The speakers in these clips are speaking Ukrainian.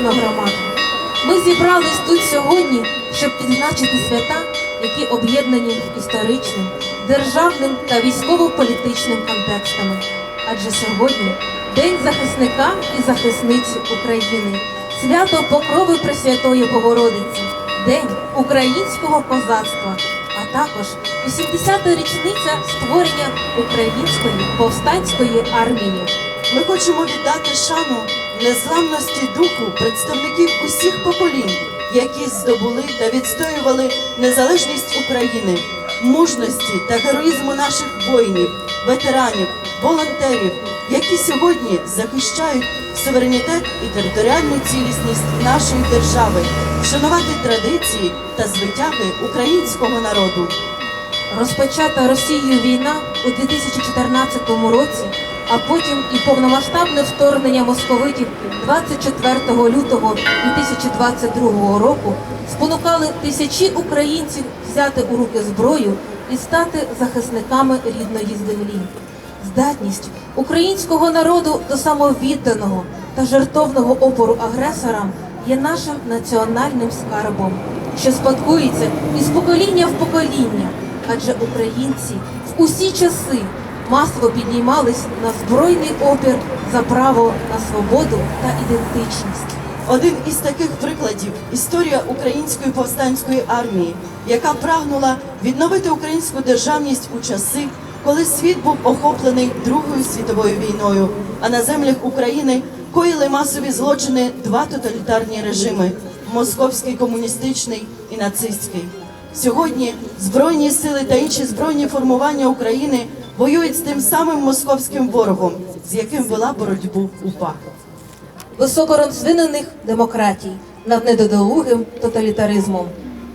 молитовна громада. Ми зібрались тут сьогодні, щоб відзначити свята, які об'єднані історичним, державним та військово-політичним контекстами. Адже сьогодні День захисника і захисниць України, свято Покрови Пресвятої Богородиці, День українського козацтва, а також 80-та річниця створення української повстанської армії. Ми хочемо віддати шану незламності духу представників усіх поколінь, які здобули та відстоювали незалежність України, мужності та героїзму наших воїнів, ветеранів, волонтерів, які сьогодні захищають суверенітет і територіальну цілісність нашої держави, шанувати традиції та звитяги українського народу. Розпочата Росією війна у 2014 році, а потім і повномасштабне вторгнення московитів 24 лютого 2022 року спонукали тисячі українців взяти у руки зброю і стати захисниками рідної землі. Здатність українського народу до самовідданого та жертовного опору агресорам є нашим національним скарбом, що спадкується із покоління в покоління, адже українці в усі часи масово піднімались на збройний опір за право на свободу та ідентичність. Один із таких прикладів історія української повстанської армії, яка прагнула відновити українську державність у часи, коли світ був охоплений Другою світовою війною, а на землях України коїли масові злочини два тоталітарні режими московський комуністичний і нацистський. Сьогодні збройні сили та інші збройні формування України воюють з тим самим московським ворогом, з яким вела боротьбу УПА. високорозвинених демократій над недодолугим тоталітаризмом.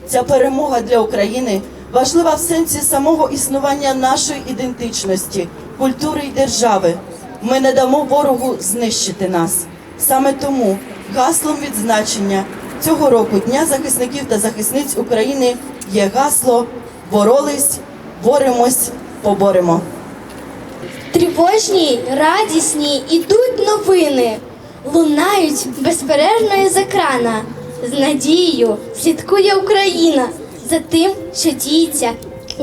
Ця перемога для України важлива в сенсі самого існування нашої ідентичності, культури і держави. Ми не дамо ворогу знищити нас. Саме тому гаслом відзначення цього року Дня захисників та захисниць України є гасло Боролись, боремось, поборемо. Тривожні, радісні ідуть новини, лунають безперервно із екрана. З надією слідкує Україна за тим, що діється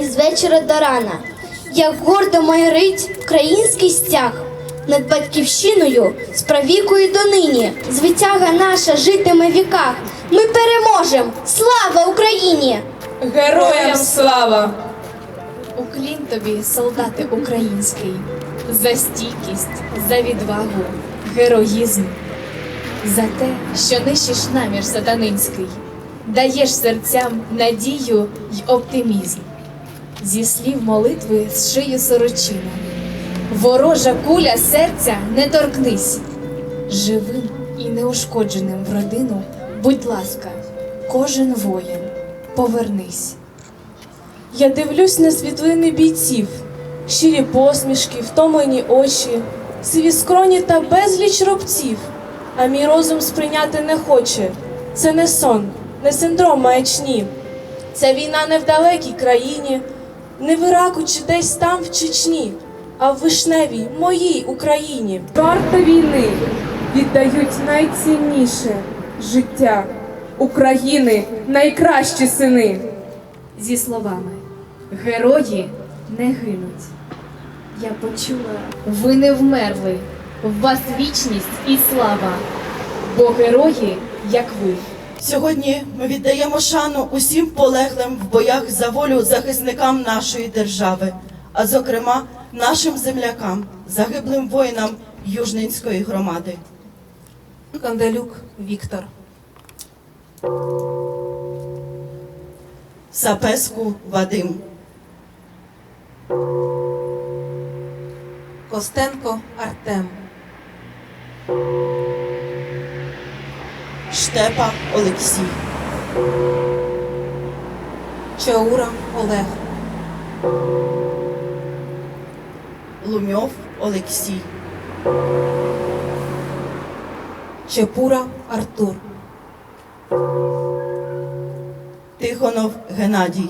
із вечора до рана. Як гордо майорить український стяг над батьківщиною з правікою донині. Звитяга наша житиме в віках. Ми переможемо! Слава Україні! Героям слава! Уклін тобі, солдати український, за стійкість, за відвагу, героїзм, за те, що нищиш намір сатанинський, даєш серцям надію й оптимізм. Зі слів молитви зшию сорочину. Ворожа куля серця не торкнись. Живим і неушкодженим в родину, будь ласка, кожен воїн, повернись. Я дивлюсь на світлини бійців, щирі посмішки, втомлені очі, сиві скроні та безліч робців. А мій розум сприйняти не хоче. Це не сон, не синдром маячні. Ця війна не в далекій країні, не в Іраку чи десь там в Чечні, а в вишневій моїй Україні. Варта війни віддають найцінніше життя України, найкращі сини. зі словами Герої не гинуть. Я почула, ви не вмерли, в вас вічність і слава, бо герої, як ви. Сьогодні ми віддаємо шану усім полеглим в боях за волю захисникам нашої держави, а зокрема нашим землякам, загиблим воїнам Южненської громади. Канделюк Віктор. Сапеску Вадим, Костенко Артем. Штепа Олексій, Чаура Олег. Лумьов Олексій, Чепура Артур. Тихонов Геннадій,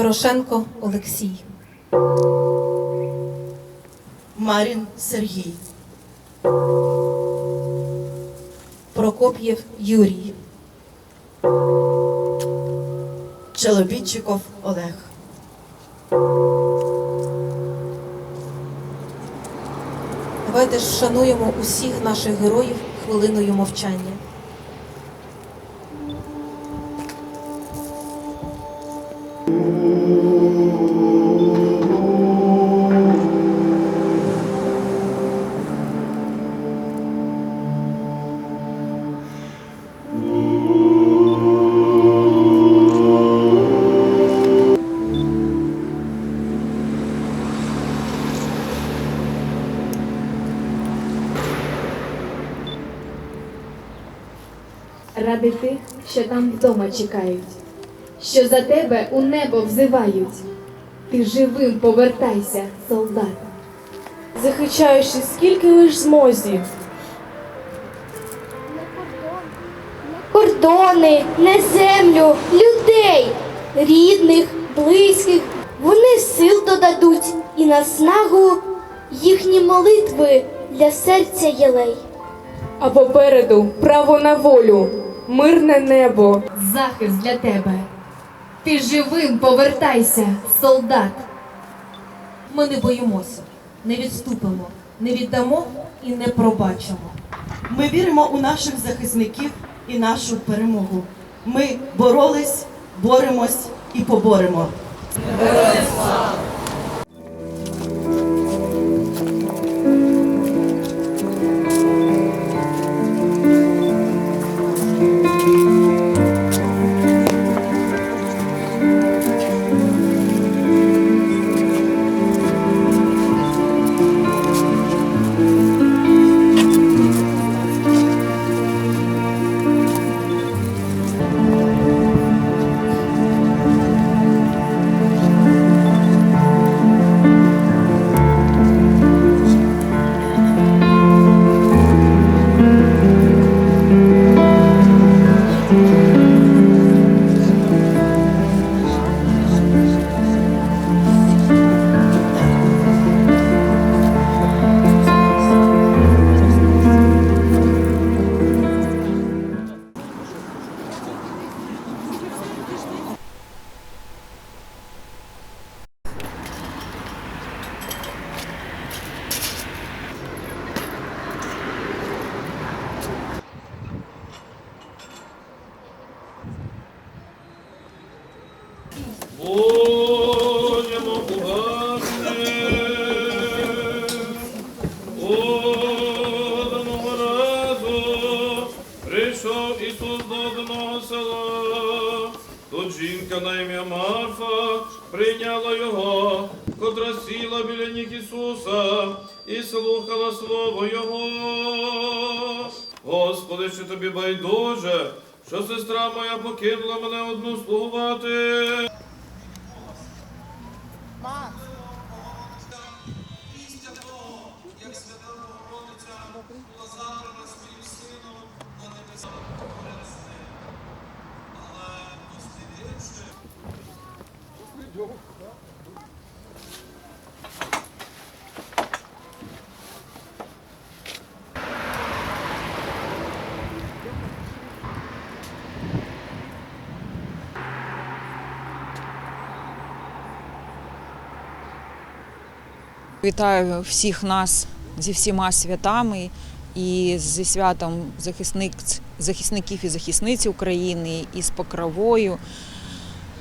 Дорошенко Олексій. Марін Сергій, Прокоп'єв Юрій. Челобітчиков Олег. Давайте ж шануємо усіх наших героїв хвилиною мовчання. Ради тих, що там вдома чекають, що за тебе у небо взивають. Ти живим повертайся, солдат. захищаючи скільки лиш змозі. Кордони, не землю, людей, рідних, близьких. Вони сил додадуть і наснагу їхні молитви для серця єлей. А попереду право на волю, мирне небо. Захист для тебе. Ти живим повертайся, солдат. Ми не боїмося, не відступимо, не віддамо і не пробачимо. Ми віримо у наших захисників і нашу перемогу. Ми боролись, боремось і поборемо. Будемо села. Тут жінка на ім'я Марфа прийняла його, котра сіла біля ніг Ісуса і слухала Слово Його. Господи, що тобі байдуже, що сестра моя покинула мене одну слугувати. Вітаю всіх нас зі всіма святами і зі святом захисник, захисників і захисниць України, і з покровою,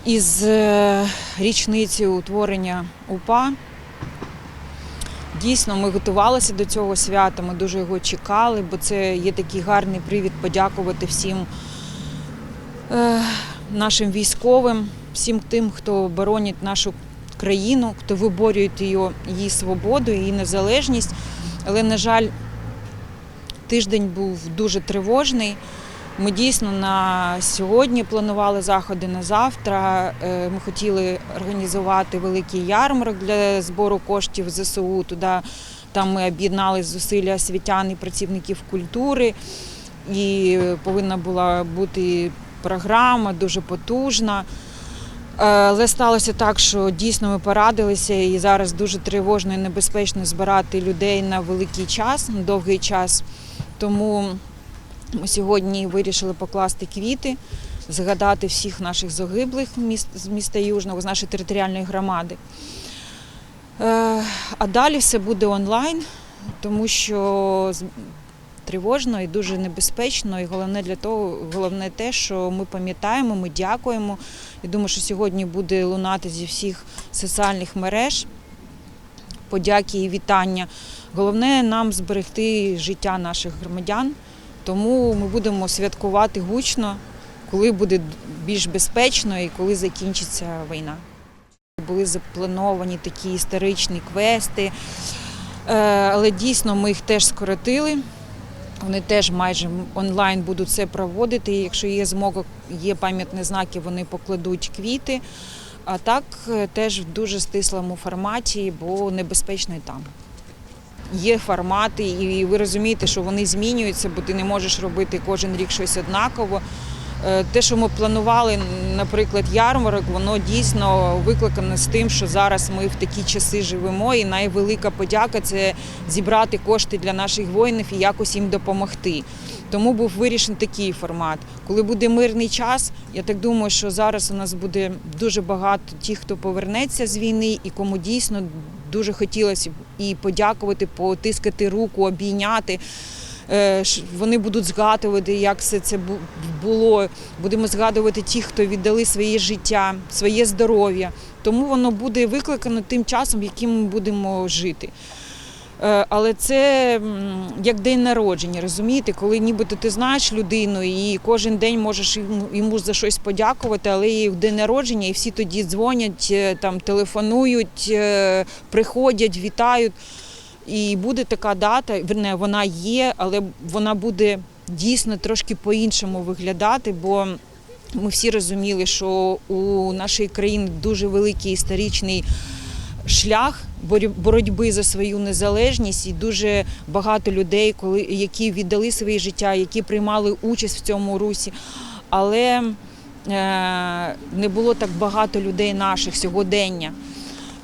і з е, річницею утворення УПА. Дійсно, ми готувалися до цього свята, ми дуже його чекали, бо це є такий гарний привід подякувати всім е, нашим військовим, всім тим, хто боронить нашу країну, хто виборює її, свободу, її незалежність. Але, на жаль, тиждень був дуже тривожний. Ми дійсно на сьогодні планували заходи на завтра. Е, Ми хотіли організувати великий ярмарок для збору коштів ЗСУ. Туди там ми об'єднали зусилля освітян і працівників культури. І повинна була бути програма дуже потужна. Але сталося так, що дійсно ми порадилися, і зараз дуже тривожно і небезпечно збирати людей на великий час, на довгий час. Тому ми сьогодні вирішили покласти квіти, згадати всіх наших загиблих з міста Южного, з нашої територіальної громади. Е, А далі все буде онлайн, тому що тривожно і дуже небезпечно. І головне для того, головне те, що ми пам'ятаємо, ми дякуємо. Я думаю, що сьогодні буде лунати зі всіх соціальних мереж подяки і вітання. Головне нам зберегти життя наших громадян, тому ми будемо святкувати гучно, коли буде більш безпечно і коли закінчиться війна. Були заплановані такі історичні квести, е, але дійсно ми їх теж скоротили. Вони теж майже онлайн будуть це проводити. І Якщо є змога, є пам'ятні знаки, вони покладуть квіти. А так е, теж в дуже стислому форматі, бо небезпечно і там. Є формати, і ви розумієте, що вони змінюються, бо ти не можеш робити кожен рік щось однаково. Е, Те, що ми планували, наприклад, ярмарок, воно дійсно викликано з тим, що зараз ми в такі часи живемо, і найвелика подяка це зібрати кошти для наших воїнів і якось їм допомогти. Тому був вирішений такий формат. Коли буде мирний час, я так думаю, що зараз у нас буде дуже багато тих, хто повернеться з війни, і кому дійсно дуже хотілося і подякувати, потискати руку, обійняти. Е, Вони будуть згадувати, як все це було. Будемо згадувати ті, хто віддали своє життя, своє здоров'я. Тому воно буде викликано тим часом, яким ми будемо жити. Е, Але це як день народження, розумієте, коли нібито ти знаєш людину і кожен день можеш йому, за щось подякувати, але і в день народження, і всі тоді дзвонять, е, там телефонують, приходять, вітають. І буде така дата, верне, вона є, але вона буде дійсно трошки по-іншому виглядати, бо ми всі розуміли, що у нашої країни дуже великий історичний шлях боротьби за свою незалежність, і дуже багато людей, які віддали своє життя, які приймали участь в цьому русі. Але е, не було так багато людей наших сьогодення.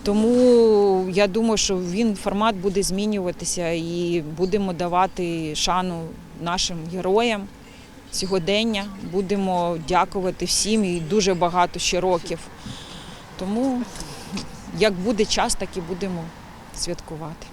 Тому я думаю, що він формат буде змінюватися і будемо давати шану нашим героям сьогодення. Будемо дякувати всім і дуже багато ще років. Тому як буде час, так і будемо святкувати.